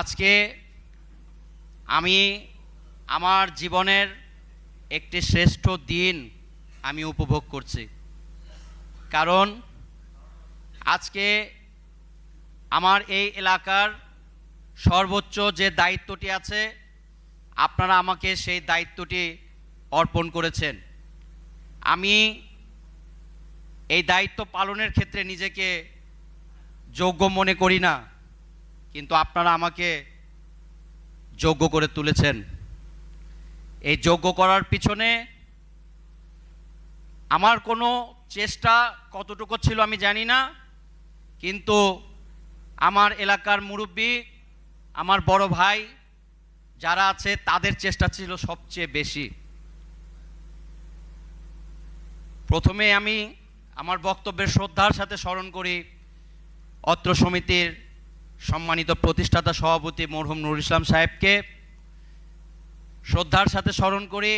আজকে আমি আমার জীবনের একটি শ্রেষ্ঠ দিন আমি উপভোগ করছি। কারণ আজকে আমার এই এলাকার সর্বোচ্চ যে দায়িত্বটি আছে, আপনারা আমাকে সেই দায়িত্বটি অর্পণ করেছেন। আমি এই দায়িত্ব পালনের ক্ষেত্রে নিজেকে যোগ্য মনে করি না। কিন্তু আপনারা আমাকে যোগ্য করে তুলেছেন। এই যোগ্য করার পিছনে আমার কোনো চেষ্টা কতটুকু ছিল আমি জানি না, কিন্তু আমার এলাকার মুরব্বী, আমার বড় ভাই যারা আছে তাদের চেষ্টা ছিল সবচেয়ে বেশি। প্রথমে আমি আমার বক্তব্যের শ্রদ্ধার সাথে স্মরণ করি অত্র সমিতির সম্মানিত প্রতিষ্ঠাতা সভাপতি মরহুম নুর ইসলাম সাহেবকে শ্রদ্ধার সাথে স্মরণ করি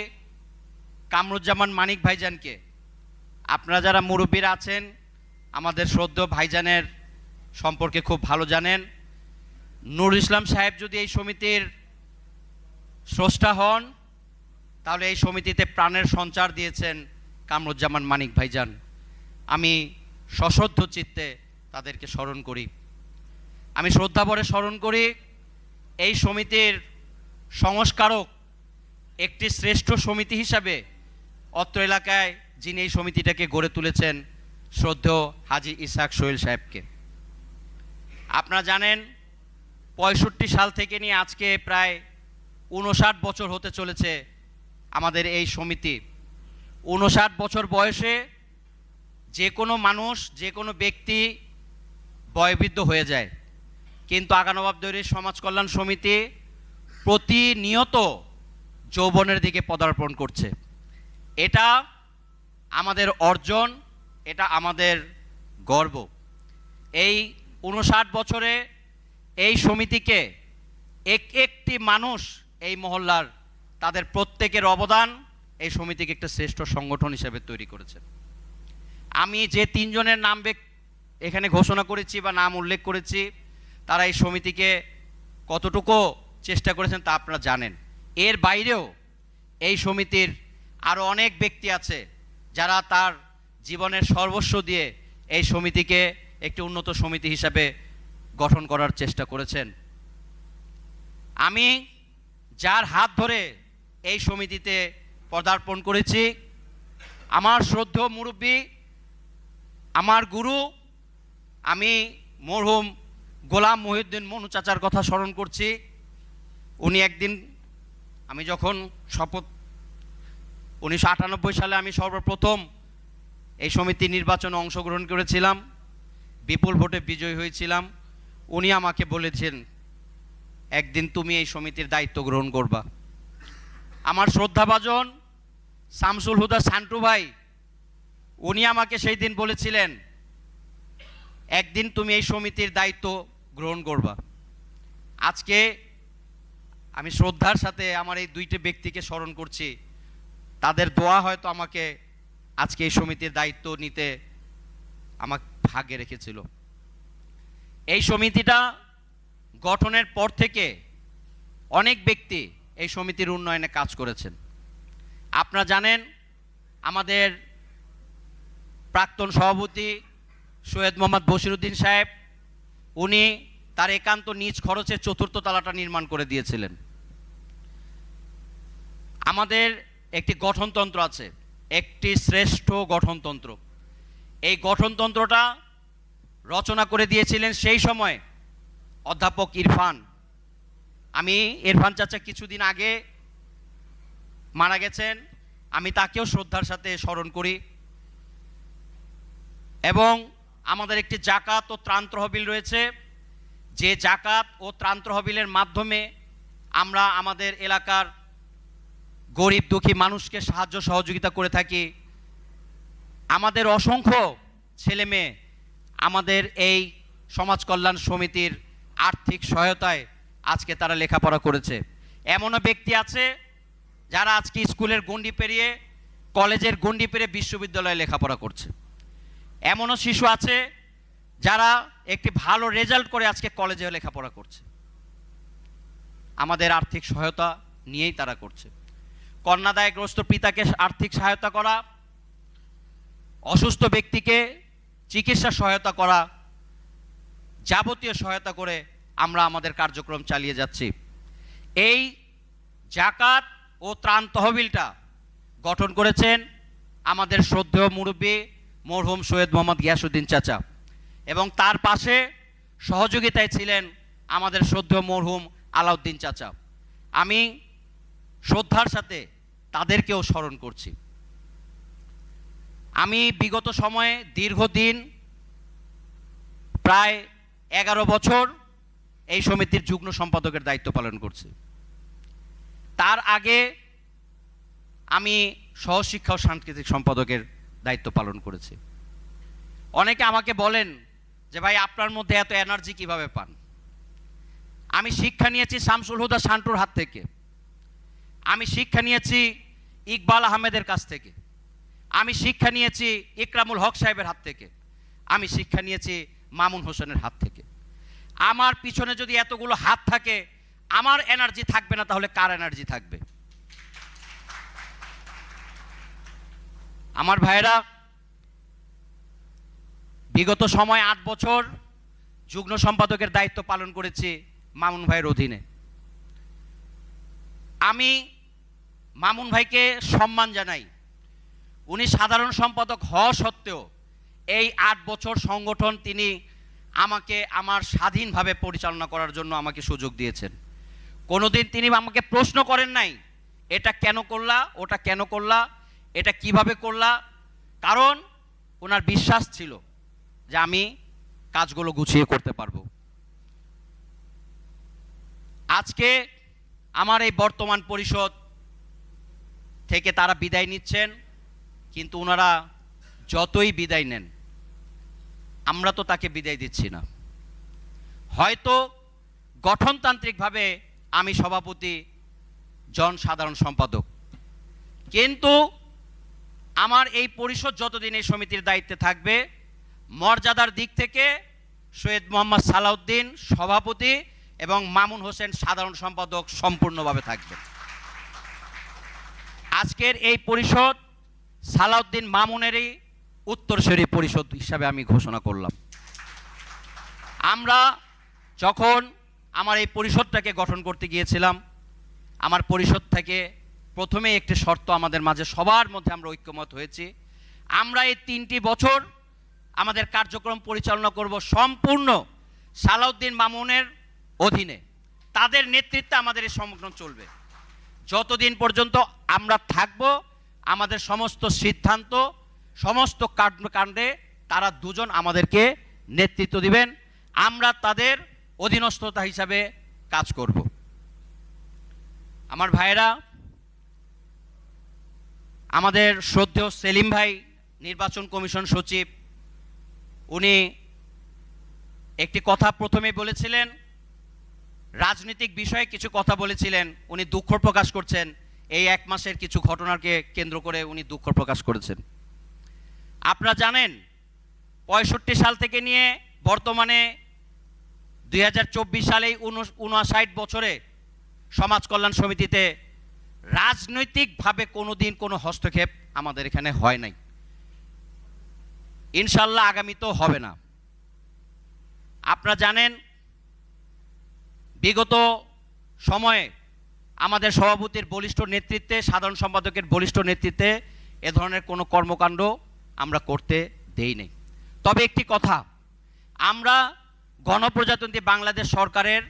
কামরুজ্জামান মানিক ভাইজানকে। আপনারা যারা মুরব্বীরা আছেন, আমাদের শ্রদ্ধ ভাইজানের সম্পর্কে খুব ভালো জানেন। নুর ইসলাম সাহেব যদি এই সমিতির স্রষ্টা হন, তাহলে এই সমিতিতে প্রাণের সঞ্চার দিয়েছেন কামরুজ্জামান মানিক ভাইজান। আমি সশ্রদ্ধ চিত্তে তাদেরকে স্মরণ করি। আমি শ্রদ্ধাভরে স্মরণ করি, এই সমিতির সংস্কারক একটি শ্রেষ্ঠ সমিতি হিসাবে অত্র এলাকায় যিনি এই সমিতিটাকে গড়ে তুলেছেন, শ্রদ্ধেয় হাজি ইসাক সোহেল সাহেবকে। আপনারা জানেন, পঁয়ষট্টি সাল থেকে নিয়ে আজকে প্রায় উনষাট বছর হতে চলেছে আমাদের এই সমিতি। উনষাট বছর বয়সে যে কোনো মানুষ, যে কোনো ব্যক্তি বয়বৃদ্ধ হয়ে যায়। কিন্তু আগানবাব দৈরির সমাজ কল্যাণ সমিতি প্রতিনিয়ত যৌবনের দিকে পদার্পণ করছে। এটা আমাদের অর্জন, এটা আমাদের গর্ব। এই উনষাট বছরে এই সমিতিকে এক একটি মানুষ এই মহল্লার তাদের প্রত্যেকের অবদান এই সমিতিকে একটা শ্রেষ্ঠ সংগঠন হিসেবে তৈরি করেছে। আমি যে তিনজনের নাম এখানে ঘোষণা করেছি বা নাম উল্লেখ করেছি তারা এই সমিতিকে কতটুকু চেষ্টা করেছেন তা আপনারা জানেন। এর বাইরেও এই সমিতির আরও অনেক ব্যক্তি আছে যারা তার জীবনের সর্বস্ব দিয়ে এই সমিতিকে একটি উন্নত সমিতি হিসাবে গঠন করার চেষ্টা করেছেন। আমি যার হাত ধরে এই সমিতিতে পদার্পণ করেছি, আমার শ্রদ্ধ মুরব্বী, আমার গুরু, আমি মরহুম গোলাম মহিউদ্দিন মনু চাচার কথা স্মরণ করছি। উনি একদিন আমি যখন শপথ উনিশশো আটানব্বই সালে আমি সর্বপ্রথম এই সমিতি নির্বাচনে অংশগ্রহণ করেছিলাম, বিপুল ভোটে বিজয়ী হয়েছিলাম, উনি আমাকে বলেছেন, একদিন তুমি এই সমিতির দায়িত্ব গ্রহণ করবা। আমার শ্রদ্ধাভাজন শামসুল হুদা সান্টু ভাই, উনি আমাকে সেই দিন বলেছিলেন, একদিন তুমি এই সমিতির দায়িত্ব গ্রহণ করবা। আজকে আমি শ্রদ্ধার সাথে আমার এই দুইটি ব্যক্তিকে স্মরণ করছি। তাদের দোয়া হয়তো আমাকে আজকে এই সমিতির দায়িত্ব নিতে আমাকে ভাগে রেখেছিল। এই সমিতিটা গঠনের পর থেকে অনেক ব্যক্তি এই সমিতির উন্নয়নে কাজ করেছেন। আপনারা জানেন, আমাদের প্রাক্তন সভাপতি সৈয়দ মোহাম্মদ বশিরুদ্দিন সাহেব, উনি তার একান্ত নিজ খরচে চতুর্থ তালাটা নির্মাণ করে দিয়েছিলেন। আমাদের একটি গঠনতন্ত্র আছে, একটি শ্রেষ্ঠ গঠনতন্ত্র। এই গঠনতন্ত্রটা রচনা করে দিয়েছিলেন সেই সময় অধ্যাপক ইরফান। আমি ইরফান চাচা কিছুদিন আগে মারা গেছেন, আমি তাকেও শ্রদ্ধার সাথে স্মরণ করি। এবং আমাদের একটি জাকাত ও ত্রাণ তহবিল রয়েছে যে জাকাত ও ত্রাণ তহবিলের মাধ্যমে আমরা আমাদের এলাকার গরিব দুঃখী মানুষকে সাহায্য সহযোগিতা করে থাকি, আমাদের অসংখ্য ছেলে মেয়ে আমাদের এই সমাজ কল্যাণ সমিতির আর্থিক সহায়তায় আজকে তারা লেখাপড়া করেছে। এমনও ব্যক্তি আছে যারা আজকে স্কুলের গণ্ডি পেরিয়ে কলেজের গণ্ডি পেরিয়ে বিশ্ববিদ্যালয়ে লেখাপড়া করছে। এমনও শিশু আছে যারা একটি ভালো রেজাল্ট করে আজকে কলেজে লেখাপড়া করছে। আমাদের আর্থিক সহায়তা নিয়েই তারা করছে। কন্যাদায়গ্রস্ত পিতাকে আর্থিক সহায়তা করা, অসুস্থ ব্যক্তিকে চিকিৎসা সহায়তা করা, যাবতীয় সহায়তা করে আমরা আমাদের কার্যক্রম চালিয়ে যাচ্ছি। এই জাকাত ও ত্রাণ তহবিলটা গঠন করেছেন আমাদের শ্রদ্ধেয় মুরব্বী মরহুম সৈয়দ মোহাম্মদ গিয়াসুদ্দিন চাচা। এবং তার পাশে সহযোগিতায় ছিলেন আমাদের শ্রদ্ধেয় মরহুম আলাউদ্দিন চাচা। আমি শ্রদ্ধার সাথে তাদেরকেও স্মরণ করছি। আমি বিগত সময়ে দীর্ঘদিন প্রায় এগারো বছর এই সমিতির যুগ্ম সম্পাদকের দায়িত্ব পালন করছি। তার আগে আমি সহশিক্ষা ও সাংস্কৃতিক সম্পাদকের দায়িত্ব পালন করেছি। অনেকে আমাকে বলেন যে ভাই, আপনার মধ্যে এত এনার্জি কীভাবে পান? আমি শিক্ষা নিয়েছি শামসুল হুদা শান্টুর হাত থেকে। আমি শিক্ষা নিয়েছি ইকবাল আহমেদের কাছ থেকে। আমি শিক্ষা নিয়েছি ইকরামুল হক সাহেবের হাত থেকে। আমি শিক্ষা নিয়েছি মামুন হোসেনের হাত থেকে। আমার পিছনে যদি এতগুলো হাত থাকে, আমার এনার্জি থাকবে না, তাহলে কার এনার্জি থাকবে? আমার ভাইয়েরা বিগত সময় আট বছর যুগ্ম সম্পাদকের দায়িত্ব পালন করেছি মামুন ভাইয়ের অধীনে। আমি মামুন ভাইকে সম্মান জানাই। উনি সাধারণ সম্পাদক হওয়া সত্ত্বেও এই আট বছর সংগঠন তিনি আমাকে আমার স্বাধীনভাবে পরিচালনা করার জন্য আমাকে সুযোগ দিয়েছেন। কোনোদিন তিনি আমাকে প্রশ্ন করেন নাই, এটা কেন করলা, ওটা কেন করলা, এটা কীভাবে করলা, কারণ ওনার বিশ্বাস ছিল যে আমি কাজগুলো গুছিয়ে করতে পারব। আজকে আমার এই বর্তমান পরিষদ থেকে তারা বিদায় নিচ্ছেন, কিন্তু ওনারা যতই বিদায় নেন, আমরা তো তাকে বিদায় দিচ্ছি না। হয়তো গঠনতান্ত্রিকভাবে আমি সভাপতি জন সাধারণ সম্পাদক, কিন্তু আমার এই পরিষদ যতদিন এই সমিতির দায়িত্বে থাকবে মর্যাদার দিক থেকে সৈয়দ মোহাম্মদ সালাউদ্দিন সভাপতি এবং মামুন হোসেন সাধারণ সম্পাদক সম্পূর্ণভাবে থাকবে আজকের এই পরিষদ সালাউদ্দিন মামুনেরই উত্তরসূরি পরিষদ হিসাবে আমি ঘোষণা করলাম। আমরা যখন আমার এই পরিষদটাকে গঠন করতে গিয়েছিলাম, আমার পরিষদ থেকে প্রথমে একটি শর্ত আমাদের মাঝে সবার মধ্যে আমরা ঐক্যমত হয়েছি। আমরা এই তিনটি বছর আমাদের কার্যক্রম পরিচালনা করব সম্পূর্ণ সালাউদ্দিন মামুনের অধীনে। তাদের নেতৃত্বে আমাদের এই সংগঠন চলবে। যতদিন পর্যন্ত আমরা থাকব, আমাদের সমস্ত সিদ্ধান্ত, সমস্ত কাণ্ডে তারা দুজন আমাদেরকে নেতৃত্ব দিবেন। আমরা তাদের অধীনস্থতা হিসাবে কাজ করব। আমার ভাইয়েরা, আমাদের শ্রদ্ধেয় সেলিম ভাই, নির্বাচন কমিশন সচিব উনি একটি কথা প্রথমে বলেছিলেন, রাজনৈতিক বিষয়ে কিছু কথা বলেছিলেন, উনি দুঃখ প্রকাশ করছেন, এই এক মাসের কিছু ঘটনাকে কেন্দ্র করে উনি দুঃখ প্রকাশ করেছেন। আপনারা জানেন, পঁয়ষট্টি সাল থেকে নিয়ে বর্তমানে দুই হাজার চব্বিশ সালে উনষাট বছরে সমাজ কল্যাণ সমিতিতে রাজনৈতিকভাবে কোনো দিন কোনো হস্তক্ষেপ আমাদের এখানে হয় নাই। ইনশাল্লাহ আগামীতেও হবে না। আপনারা জানেন, বিগত সময়ে আমাদের সভাপতির বলিষ্ঠ নেতৃত্বে, সাধারণ সম্পাদকের বলিষ্ঠ নেতৃত্বে এ ধরনের কোনো কর্মকাণ্ড আমরা করতে দেই নেই। তবে একটি কথা, আমরা গণপ্রজাতন্ত্রী বাংলাদেশ সরকারের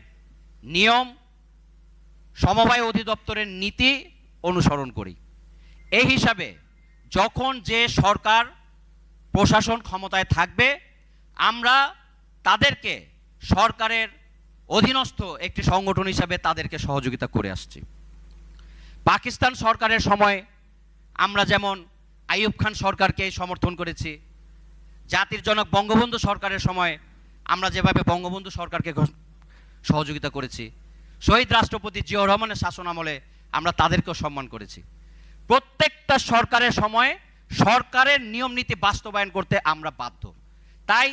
নিয়ম, সমবায় অধিদপ্তরের নীতি অনুসরণ করি। এই হিসাবে যখন যে সরকার প্রশাসন ক্ষমতায় থাকবে, আমরা তাদেরকে সরকারের অধীনস্থ একটি সংগঠন হিসাবে তাদেরকে সহযোগিতা করে আসছি। পাকিস্তান সরকারের সময় আমরা যেমন আইয়ুব খান সরকারকে সমর্থন করেছি, জাতির জনক বঙ্গবন্ধু সরকারের সময় আমরা যেভাবে বঙ্গবন্ধু সরকারকে সহযোগিতা করেছি, শহীদ রাষ্ট্রপতি জিয়াউর রহমানের শাসন আমলে আমরা তাদেরকেও সম্মান করেছি। প্রত্যেকটা সরকারের সময় সরকারের নিয়ম নীতি বাস্তবায়ন করতে আমরা বাধ্য। তাই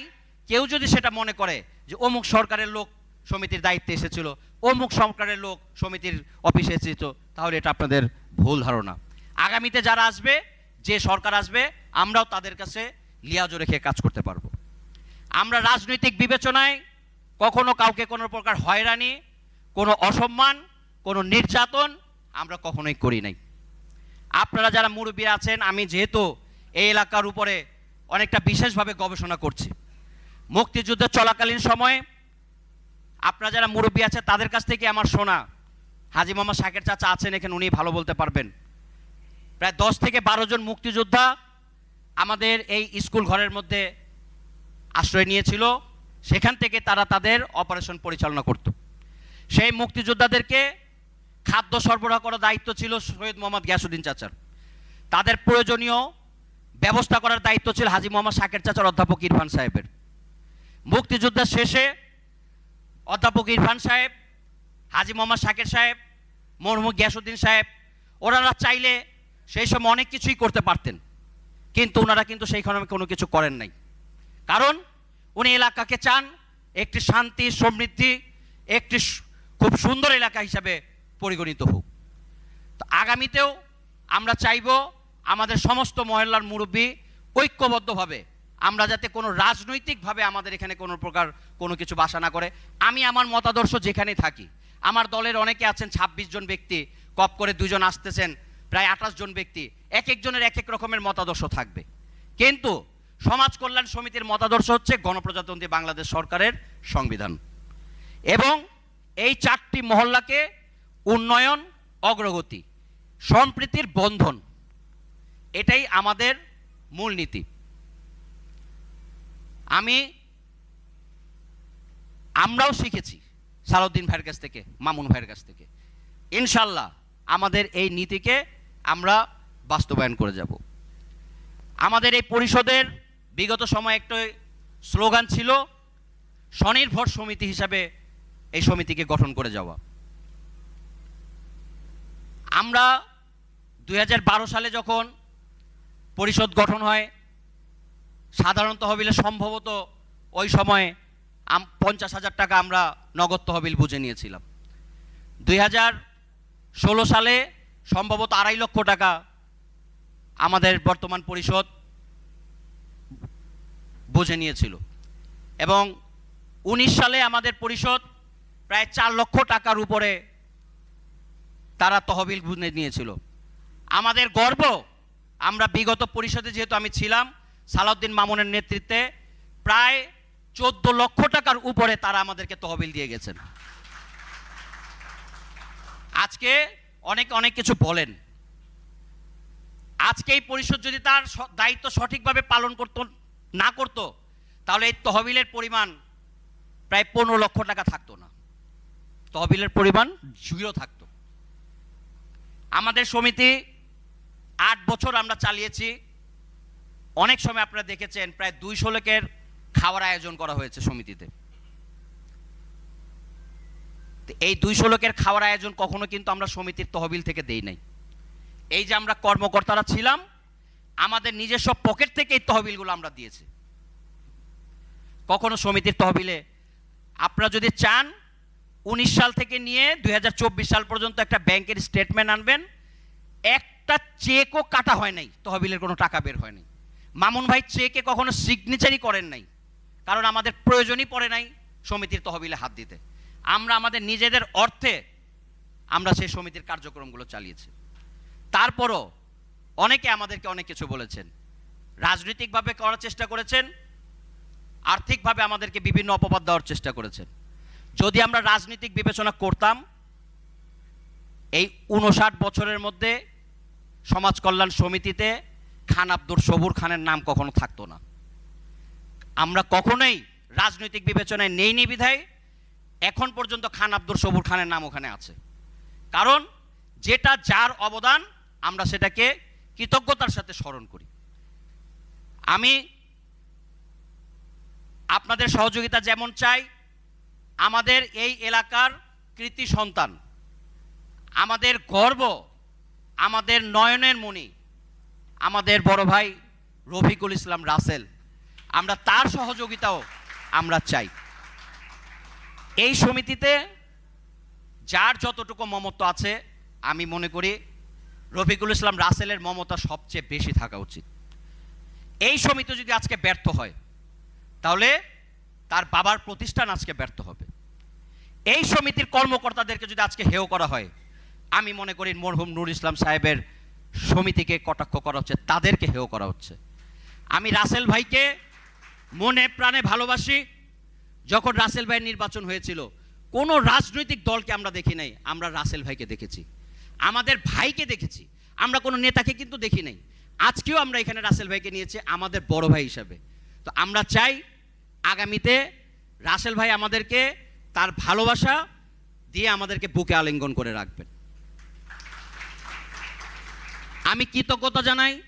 কেউ যদি সেটা মনে করে যে অমুক সরকারের লোক সমিতির দায়িত্বে এসেছিল, অমুক সরকারের লোক সমিতির অফিসে এসেছিল, তাহলে এটা আপনাদের ভুল ধারণা। আগামীতে যারা আসবে, যে সরকার আসবে, আমরাও তাদের কাছে লিয়াজো রেখে কাজ করতে পারব। আমরা রাজনৈতিক বিবেচনায় কখনো কাউকে কোনো প্রকার হয়রানি, কোনো অসম্মান, কোনো নির্যাতন আমরা কখনোই করি নাই। আপনারা যারা মুরব্বী আছেন, আমি যেহেতু এই এলাকার উপরে অনেকটা বিশেষভাবে গবেষণা করছি। মুক্তিযুদ্ধ চলাকালীন সময়ে আপনারা যারা মুরব্বী আছে তাদের কাছ থেকে আমার শোনা হাজি মোহাম্মদ শাকের চাচা আছেন এখানে, উনি ভালো বলতে পারবেন। প্রায় দশ থেকে বারো জন মুক্তিযোদ্ধা আমাদের এই স্কুল ঘরের মধ্যে আশ্রয় নিয়েছিল। সেখান থেকে তারা তাদের অপারেশন পরিচালনা করত। সেই মুক্তিযোদ্ধাদেরকে খাদ্য সরবরাহ করার দায়িত্ব ছিল সৈয়দ মোহাম্মদ গিয়াসুদ্দিন চাচার। তাদের প্রয়োজনীয় ব্যবস্থা করার দায়িত্ব ছিল হাজি মোহাম্মদ শাকের চাচার অধ্যাপক ইরফান সাহেবের। মুক্তিযুদ্ধের শেষে অধ্যাপক ইরফান সাহেব, হাজি মোহাম্মদ শাকের সাহেব, মরহুম গিয়াসুদ্দিন সাহেব, ওনারা চাইলে সেই সময় অনেক কিছুই করতে পারতেন। কিন্তু ওনারা কিন্তু সেইখানে কোনো কিছু করেন নাই। কারণ উনি এলাকাকে চান একটি শান্তি, সমৃদ্ধি, একটি খুব সুন্দর এলাকা হিসাবে পরিগণিত হোক। তো আগামীতেও আমরা চাইব আমাদের সমস্ত মহল্লার মুরব্বী ঐক্যবদ্ধভাবে আমরা যাতে কোনো রাজনৈতিকভাবে আমাদের এখানে কোনো প্রকার কোনো কিছু বাসা না করে। আমি আমার মতাদর্শ যেখানে থাকি, আমার দলের অনেকে আছেন ২৬ জন ব্যক্তি, কপ করে দুজন আসতেছেন, প্রায় আঠাশ জন ব্যক্তি, এক একজনের এক এক রকমের মতাদর্শ থাকবে। কিন্তু সমাজ কল্যাণ সমিতির মতাদর্শ হচ্ছে গণপ্রজাতন্ত্রী বাংলাদেশ সরকারের সংবিধান। এবং এই চারটি মহল্লাকে উন্নয়ন, অগ্রগতি, সম্প্রীতির বন্ধন, এটাই আমাদের মূলনীতি। আমি, আমরাও শিখেছি সালাউদ্দিন ভাইয়ের কাছ থেকে, মামুন ভাইয়ের কাছ থেকে। ইনশাল্লাহ আমাদের এই নীতিকে আমরা বাস্তবায়ন করে যাব। আমাদের এই পরিষদের বিগত সময় একটা স্লোগান ছিল, স্বনির্ভর সমিতি হিসাবে এই সমিতিকে গঠন করে যাওয়া। আমরা দু হাজার বারো সালে যখন পরিষদ গঠন হয়, সাধারণ তহবিলে সম্ভবত ওই সময় পঞ্চাশ হাজার টাকা আমরা নগদ তহবিল বুঝে নিয়েছিলাম। দুই হাজার ষোলো সালে সম্ভবত আড়াই লক্ষ টাকা আমাদের বর্তমান পরিষদ বুঝে নিয়েছিল এবং উনিশ সালে আমাদের পরিষদ প্রায় চার লক্ষ টাকার উপরে তারা তহবিল বুঝে নিয়েছিল। আমাদের গর্ব, আমরা বিগত পরিষদে যেহেতু আমি ছিলাম, সালাউদ্দিন মামুনের নেতৃত্বে প্রায় চোদ্দ লক্ষ টাকার উপরে তারা আমাদেরকে তহবিল দিয়ে গেছেন। আজকে অনেক অনেক কিছু বলেন। আজকে এই পরিষদ যদি তার দায়িত্ব সঠিকভাবে পালন করত, না করত, তাহলে এই তহবিলের পরিমাণ প্রায় পনেরো লক্ষ টাকা থাকতো না। তহবিলের পরিমাণ জিরো থাকতো। আমাদের সমিতি আট বছর আমরা চালিয়েছি। অনেক সময় আপনারা দেখেছেন, প্রায় দুইশো লোকের খাওয়ার আয়োজন করা হয়েছে সমিতিতে। এই দুইশো লোকের খাওয়ার আয়োজন কখনো কিন্তু আমরা সমিতির তহবিল থেকে দেই নাই। এই যে আমরা কর্মকর্তারা ছিলাম, আমাদের নিজস্ব পকেট থেকে এই তহবিলগুলো আমরা দিয়েছি। কখনো সমিতির তহবিলে আপনারা যদি চান উনিশ সাল থেকে নিয়ে দুই হাজার চব্বিশ সাল পর্যন্ত একটা ব্যাংকের স্টেটমেন্ট আনবেন। একটা চেকও কাটা হয় নাই, তহবিলের কোনো টাকা বের হয় নাই। মামুন ভাই চেকে কখনো সিগনেচারই করেন নাই, কারণ আমাদের প্রয়োজনই পড়ে নাই সমিতির তহবিলে হাত দিতে। আমরা আমাদের নিজেদের অর্থে আমরা সেই সমিতির কার্যক্রমগুলো চালিয়েছি। তারপরও অনেকে আমাদেরকে অনেক কিছু বলেছেন। রাজনৈতিকভাবে করার চেষ্টা করেছেন, আর্থিকভাবে আমাদেরকে বিভিন্ন অপবাদ দেওয়ার চেষ্টা করেছেন। যদি আমরা রাজনৈতিক বিবেচনা করতাম, এই উনষাট বছরের মধ্যে সমাজ কল্যাণ সমিতিতে খান আব্দুর সবুর খানের নাম কখনো থাকতো না। আমরা কখনোই রাজনৈতিক বিবেচনায় নেই নি বিধায়, এখন পর্যন্ত খান আব্দুর সবুর খানের নাম ওখানে আছে। কারণ যেটা যার অবদান, আমরা সেটাকে কৃতজ্ঞতার সাথে স্মরণ করি। আমি আপনাদের সহযোগিতা যেমন চাই আমাদের এই এলাকার কৃতি সন্তান, আমাদের গর্ব, আমাদের নয়নের মণি, আমাদের বড় ভাই রফিকুল ইসলাম রাসেল, আমরা তার সহযোগিতাও আমরা চাই। এই সমিতিতে যার যতটুকু মমত্ব আছে, আমি মনে করি রফিকুল ইসলাম রাসেলের মমতা সবচেয়ে বেশি থাকা উচিত। এই সমিতি যদি আজকে ব্যর্থ হয়, তাহলে তার বাবার প্রতিষ্ঠান আজকে ব্যর্থ হবে। এই সমিতির কর্মকর্তাদেরকে যদি আজকে হেয় করা হয়, আমি মনে করি মরহুম নুর ইসলাম সাহেবের সমিতিকে কটাক্ষ করা হচ্ছে, তাদেরকে হেয় করা হচ্ছে। আমি রাসেল ভাইকে মনে প্রাণে ভালোবাসি, যখন রাসেল ভাইয়ের নির্বাচন হয়েছিল, কোনো রাজনৈতিক দলকে আমরা দেখি নাই, আমরা রাসেল ভাইকে দেখেছি। আমাদের ভাইকে দেখেছি, আমরা কোনো নেতাকে কিন্তু দেখি নাই। আজকেও আমরা এখানে রাসেল ভাইকে নিয়েছি, আমাদের বড় ভাই হিসাবে। তো আমরা চাই আগামীতে রাসেল ভাই আমাদেরকে তার ভালোবাসা দিয়ে আমাদেরকে বুকে আলিঙ্গন করে রাখবেন। আমি কৃতজ্ঞতা জানাই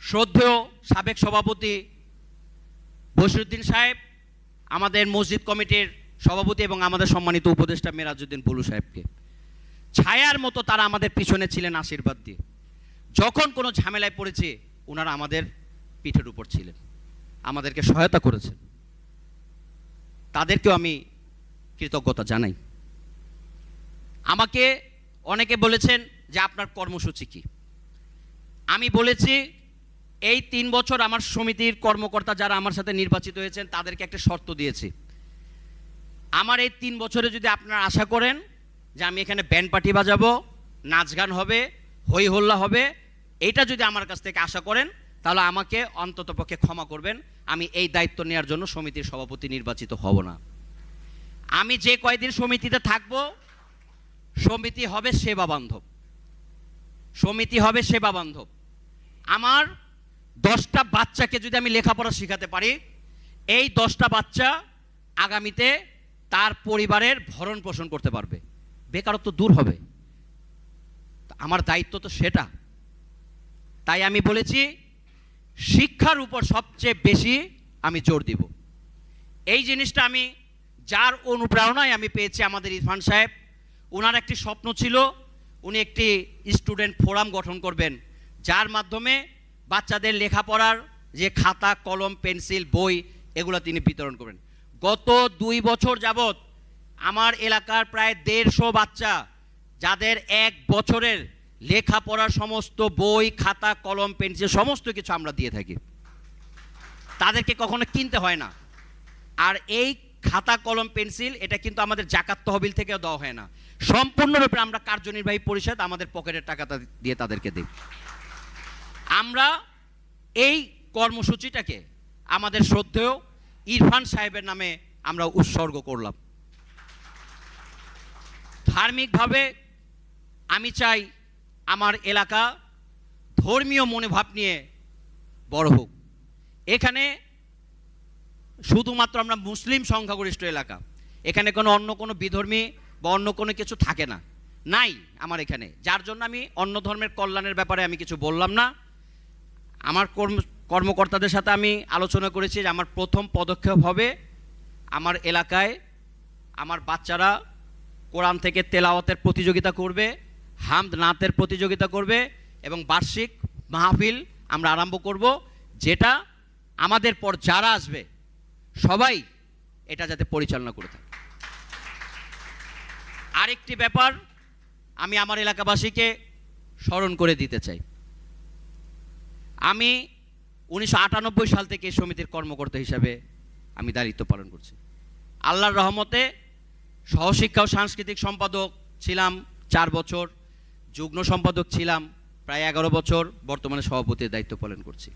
শ্রদ্ধেয় সাবেক সভাপতি বসিরুদ্দিন সাহেব, আমাদের মসজিদ কমিটির সভাপতি এবং আমাদের সম্মানিত উপদেষ্টা মেরাজউদ্দিন বুলু সাহেবকে। ছায়ার মতো তারা আমাদের পিছনে ছিলেন আশীর্বাদ দিয়ে। যখন কোনো ঝামেলায় পড়েছে ওনারা আমাদের পিঠের উপর ছিলেন। আমাদেরকে সহায়তা করেছেন। তাদেরকেও আমি কৃতজ্ঞতা জানাই। আমাকে অনেকে বলেছেন যে আপনার কর্মসূচি কি? আমি বলেছি, এই তিন বছর আমার সমিতির কর্মকর্তা যারা আমার সাথে নির্বাচিত হয়েছেন, তাদেরকে একটা শর্ত দিয়েছি। আমার এই তিন বছরে যদি আপনারা আশা করেন যে আমি এখানে ব্যান্ড পার্টি বাজাবো, নাচ গান হবে হই হল্লা হবে এইটা যদি আমার কাছ থেকে আশা করেন, তাহলে আমাকে অন্ততপক্ষে ক্ষমা করবেন। আমি এই দায়িত্ব নেওয়ার জন্য সমিতির সভাপতি নির্বাচিত হব না। আমি যে কয়দিন সমিতিতে থাকব, সমিতি হবে সেবা বান্ধব। সমিতি হবে সেবা বান্ধব। আমার দশটা বাচ্চাকে যদি আমি লেখাপড়া শেখাতে পারি, এই দশটা বাচ্চা আগামীতে তার পরিবারের ভরণ পোষণ করতে পারবে। বেকারত্ব দূর হবে। আমার দায়িত্ব তো সেটা। তাই আমি বলেছি, শিক্ষার উপর সবচেয়ে বেশি আমি জোর দিব। এই জিনিসটা আমি যার অনুপ্রেরণায় আমি পেয়েছি আমাদের ইরফান সাহেব। ওনার একটি স্বপ্ন ছিল, উনি একটি স্টুডেন্ট ফোরাম গঠন করবেন, যার মাধ্যমে বাচ্চাদের লেখাপড়ার যে খাতা, কলম, পেন্সিল, বই, এগুলো তিনি বিতরণ করবেন। গত দুই বছর যাবৎ আমার এলাকার প্রায় দেড়শো বাচ্চা, যাদের এক বছরের লেখাপড়ার সমস্ত বই, খাতা, কলম, পেন্সিল সমস্ত কিছু আমরা দিয়ে থাকি। তাদেরকে কখনো কিনতে হয় না। আর এই খাতা, কলম, পেন্সিল, এটা কিন্তু আমাদের জাকাত তহবিল থেকেও দেওয়া হয় না। সম্পূর্ণরূপে আমরা কার্যনির্বাহী পরিষদ, আমাদের পকেটের টাকাটা দিয়ে তাদেরকে দিই। আমরা এই কর্মসূচিটাকে আমাদের শ্রদ্ধেয় ইরফান সাহেবের নামে আমরা উৎসর্গ করলাম। ধার্মিকভাবে আমি চাই আমার এলাকা ধর্মীয় মনোভাব নিয়ে বড় হোক। এখানে শুধুমাত্র আমরা মুসলিম সংখ্যাগরিষ্ঠ এলাকা। এখানে কোনো অন্য কোনো বিধর্মী বা অন্য কোনো কিছু থাকে না। নাই আমার এখানে। যার জন্য আমি অন্য ধর্মের কল্যাণের ব্যাপারে আমি কিছু বললাম না। আমার কর্ম, কর্মকর্তাদের সাথে আমি আলোচনা করেছি যে আমার প্রথম পদক্ষেপ হবে আমার এলাকায় আমার বাচ্চারা কোরআন থেকে তেলাওয়াতের প্রতিযোগিতা করবে, হামদ নাতের প্রতিযোগিতা করবে এবং বার্ষিক মাহফিল আমরা আরম্ভ করব, যেটা আমাদের পর যারা আসবে সবাই এটা যাতে পরিচালনা করে থাকে। আরেকটি ব্যাপার আমি আমার এলাকাবাসীকে স্মরণ করে দিতে চাই। আমি উনিশশো আটানব্বই সাল থেকে সমিতির কর্মকর্তা হিসাবে আমি দায়িত্ব পালন করছি। আল্লাহর রহমতে সহশিক্ষা ও সাংস্কৃতিক সম্পাদক ছিলাম চার বছর, যুগ্ম সম্পাদক ছিলাম প্রায় এগারো বছর, বর্তমানে সভাপতির দায়িত্ব পালন করছি।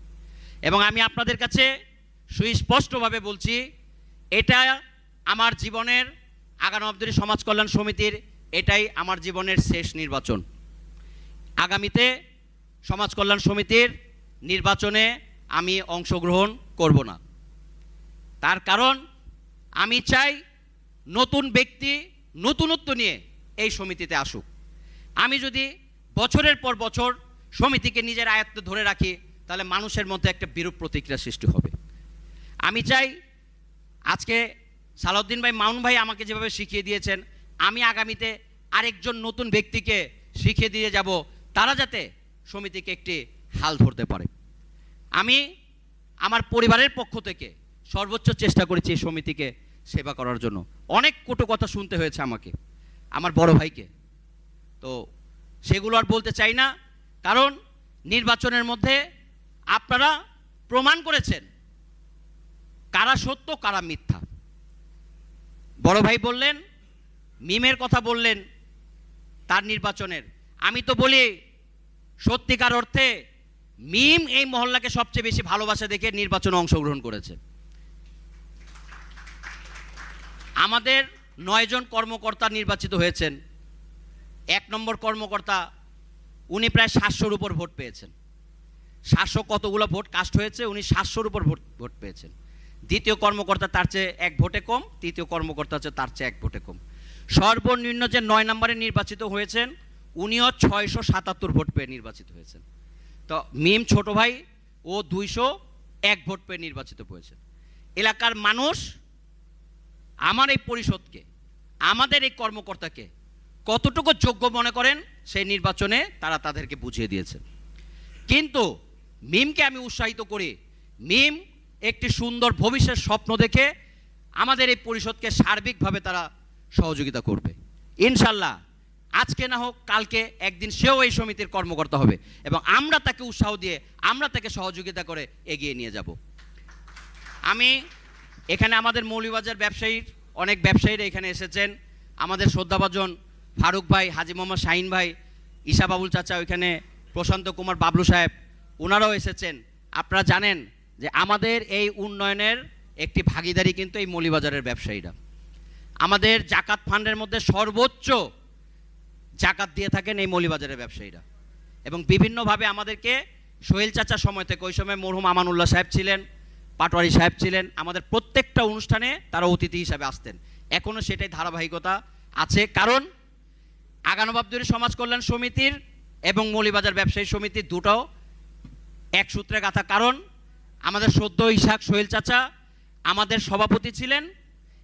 এবং আমি আপনাদের কাছে সুস্পষ্টভাবে বলছি, এটা আমার জীবনের আগামী অব্দি সমাজ কল্যাণ সমিতির, এটাই আমার জীবনের শেষ নির্বাচন। আগামীতে সমাজ কল্যাণ সমিতির নির্বাচনে আমি অংশগ্রহণ করব না। তার কারণ, আমি চাই নতুন ব্যক্তি নতুনত্ব নিয়ে এই সমিতিতে আসুক। আমি যদি বছরের পর বছর সমিতিকে নিজের আয়ত্তে ধরে রাখি, তাহলে মানুষের মধ্যে একটা বিরূপ প্রতিক্রিয়া সৃষ্টি হবে। আমি চাই আজকে সালাউদ্দিন ভাই মাউন ভাই আমাকে যেভাবে শিখিয়ে দিয়েছেন, আমি আগামীতে আরেকজন নতুন ব্যক্তিকে শিখিয়ে দিয়ে যাব, তারা যাতে সমিতিকে একটি হাল ধরতে পারে। আমি আমার পরিবারের পক্ষ থেকে সর্বোচ্চ চেষ্টা করেছি এই সমিতিকে সেবা করার জন্য। অনেক কটু কথা শুনতে হয়েছে আমাকে, আমার বড় ভাইকে। তো সেগুলো আর বলতে চাই না, কারণ নির্বাচনের মধ্যে আপনারা প্রমাণ করেছেন কারা সত্য, কারা মিথ্যা। বড় ভাই বললেন, মিমের কথা বললেন তার নির্বাচনের। আমি তো বলি, সত্যিকার অর্থে মিম এই মহল্লাকে সবচেয়ে বেশি ভালোবাসা দেখে নির্বাচনে অংশগ্রহণ করেছে। আমাদের নয়জন কর্মকর্তা নির্বাচিত হয়েছেন। এক নম্বর কর্মকর্তা, উনি প্রায় সাতশোর উপর ভোট পেয়েছেন। সাতশো কতগুলো ভোট কাস্ট হয়েছে, উনি সাতশোর উপর ভোট ভোট পেয়েছেন। দ্বিতীয় কর্মকর্তা তার চেয়ে এক ভোটে কম, তৃতীয় কর্মকর্তা হচ্ছে তার চেয়ে এক ভোটে কম। সর্বনিম্ন যে নয় নম্বরে নির্বাচিত হয়েছেন, উনিও ছয়শো সাতাত্তর ভোট পেয়ে নির্বাচিত হয়েছেন। তো মিম ছোট ভাই, ও দুইশো এক ভোট পেয়ে নির্বাচিত হয়েছেন। এলাকার মানুষ আমার এই পরিষদকে, আমাদের এই কর্মকর্তাকে কতটুকু যোগ্য মনে করেন, সেই নির্বাচনে তারা তাদেরকে বুঝিয়ে দিয়েছেন। কিন্তু মিমকে আমি উৎসাহিত করি, মিম একটি সুন্দর ভবিষ্যৎ স্বপ্ন দেখে আমাদের এই পরিষদকে সার্বিকভাবে তারা সহযোগিতা করবে। ইনশাল্লাহ, আজকে না হোক কালকে একদিন সেও এই সমিতির কর্মকর্তা হবে এবং আমরা তাকে উৎসাহ দিয়ে আমরা তাকে সহযোগিতা করে এগিয়ে নিয়ে যাব। আমি এখানে আমাদের মৌলিবাজার ব্যবসায়ীর, অনেক ব্যবসায়ীরা এখানে এসেছেন। আমাদের শ্রদ্ধাভাজন ফারুক ভাই, হাজি মোহাম্মদ শাহিন ভাই, ঈশা বাবুল চাচা ওইখানে, প্রশান্ত কুমার বাবলু সাহেব, ওনারাও এসেছেন। আপনারা জানেন যে আমাদের এই উন্নয়নের একটি ভাগিদারি কিন্তু এই মৌলিবাজারের ব্যবসায়ীরা। আমাদের জাকাত ফান্ডের মধ্যে সর্বোচ্চ জাকাত দিয়ে থাকেন এই মৌলিবাজারের ব্যবসায়ীরা। এবং বিভিন্নভাবে আমাদেরকে সোহেল চাচার সময় থেকে, ওই সময় মরহুম আমানুল্লাহ সাহেব ছিলেন, পাটোয়ারি সাহেব ছিলেন, আমাদের প্রত্যেকটা অনুষ্ঠানে তারা অতিথি হিসাবে আসতেন। এখনও সেটাই ধারাবাহিকতা আছে। কারণ আগানোবাবদুরি সমাজ কল্যাণ সমিতির এবং মৌলিবাজার ব্যবসায়ী সমিতির দুটো এক সূত্রে গাথা। কারণ আমাদের সদ্য ইশাক সোহেল চাচা আমাদের সভাপতি ছিলেন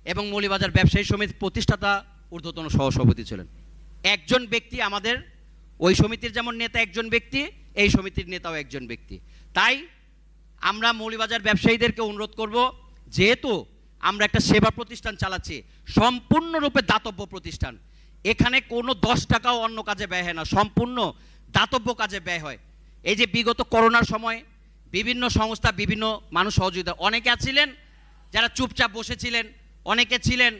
এবং মৌলিবাজার ব্যবসায়ী সমিতির প্রতিষ্ঠাতা ঊর্ধ্বতন সহসভাপতি ছিলেন। একজন ব্যক্তি আমাদের, ওই সমিতির যেমন নেতা একজন ব্যক্তি, এই সমিতির নেতাও একজন ব্যক্তি। তাই আমরা মৌলিবাজার ব্যবসায়ীদেরকে অনুরোধ করব, যেহেতু আমরা একটা সেবা প্রতিষ্ঠান চালাচ্ছি, সম্পূর্ণরূপে দাতব্য প্রতিষ্ঠান, এখানে কোনো দশ টাকাও অন্য কাজে ব্যয় হয় না, সম্পূর্ণ দাতব্য কাজে ব্যয় হয়। এই যে বিগত করোনার সময় বিভিন্ন সংস্থা, বিভিন্ন মানুষ সহযোগিতা। অনেকে ছিলেন যারা চুপচাপ বসেছিলেন, অনেকে ছিলেন,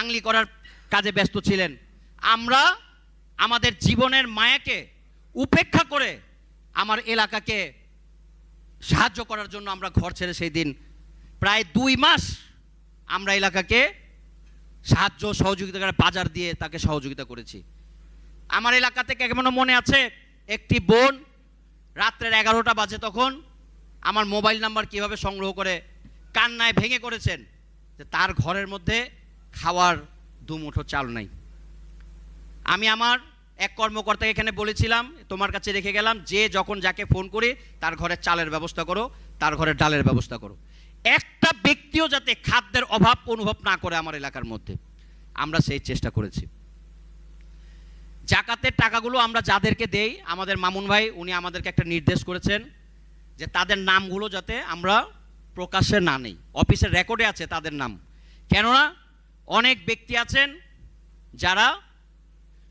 আংলি করার কাজে ব্যস্ত ছিলেন। আমরা আমাদের জীবনের মায়াকে উপেক্ষা করে আমার এলাকাকে সাহায্য করার জন্য আমরা ঘর ছেড়ে সেই দিন প্রায় দুই মাস আমরা এলাকাকে সাহায্য, সহযোগিতা করে বাজার দিয়ে তাকে সহযোগিতা করেছি। আমার এলাকা থেকে কেমন মনে আছে, একটি বোন রাত্রের এগারোটা বাজে তখন আমার মোবাইল নাম্বার কীভাবে সংগ্রহ করে কান্নায় ভেঙে করেছেন যে তার ঘরের মধ্যে খাওয়ার দুমুঠো চাল নাই। আমি আমার এক কর্মকর্তাকে এখানে বলেছিলাম, তোমার কাছে রেখে গেলাম, যে যখন যাকে ফোন করে, তার ঘরে চালের ব্যবস্থা করো, তার ঘরে ডালের ব্যবস্থা করো। একটা ব্যক্তিও যাতে খাদ্যের অভাব অনুভব না করে আমার এলাকার মধ্যে, আমরা সেই চেষ্টা করেছি। জাকাতের টাকাগুলো আমরা যাদেরকে দেই, আমাদের মামুন ভাই, উনি আমাদেরকে একটা নির্দেশ করেছেন যে তাদের নামগুলো যাতে আমরা প্রকাশ্যে না নেই। অফিসের রেকর্ডে আছে তাদের নাম। কেননা অনেক ব্যক্তি আছেন যারা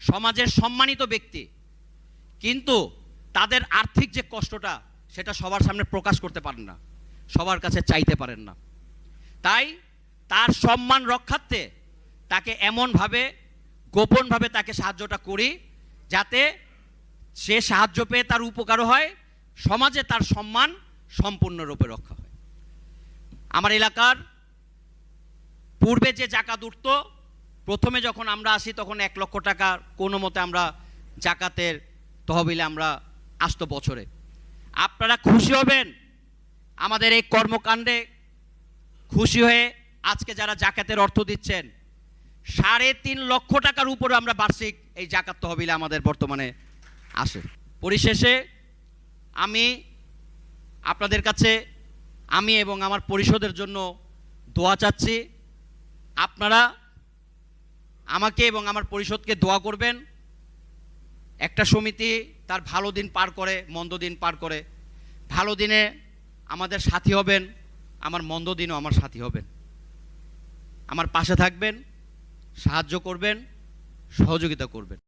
সমাজের সম্মানিত ব্যক্তি, কিন্তু তাদের আর্থিক যে কষ্টটা, সেটা সবার সামনে প্রকাশ করতে পারেন না, সবার কাছে চাইতে পারেন না। তাই তার সম্মান রক্ষার্থে তাকে এমনভাবে গোপনভাবে তাকে সাহায্যটা করি, যাতে সে সাহায্য পেয়ে তার উপকারও হয়, সমাজে তার সম্মান সম্পূর্ণরূপে রক্ষা হয়। আমার এলাকার পূর্বে যে জাকাত উঠত, প্রথমে যখন আমরা আসি তখন এক লক্ষ টাকা কোনো মতে আমরা জাকাতের তহবিলে আমরা আসতো বছরে। আপনারা খুশি হবেন? আমাদের এই কর্মকাণ্ডে খুশি হয়ে আজকে যারা জাকাতের অর্থ দিচ্ছেন সাড়ে তিন লক্ষ টাকার উপরে আমরা বার্ষিক এই জাকাত তহবিলে আমাদের বর্তমানে আসে। পরিশেষে আমি আপনাদের কাছে, আমি এবং আমার পরিষদের জন্য দোয়া চাচ্ছি। আপনারা আমাকে এবং আমার পরিষদকে দোয়া করবেন। একটা সমিতি তার ভালো দিন পার করে, মন্দ দিন পার করে। ভালো দিনে আমাদের সাথী হবেন, আমার মন্দ দিনও আমার সাথী হবেন। আমার পাশে থাকবেন। সাহায্য করবেন সহযোগিতা করবেন।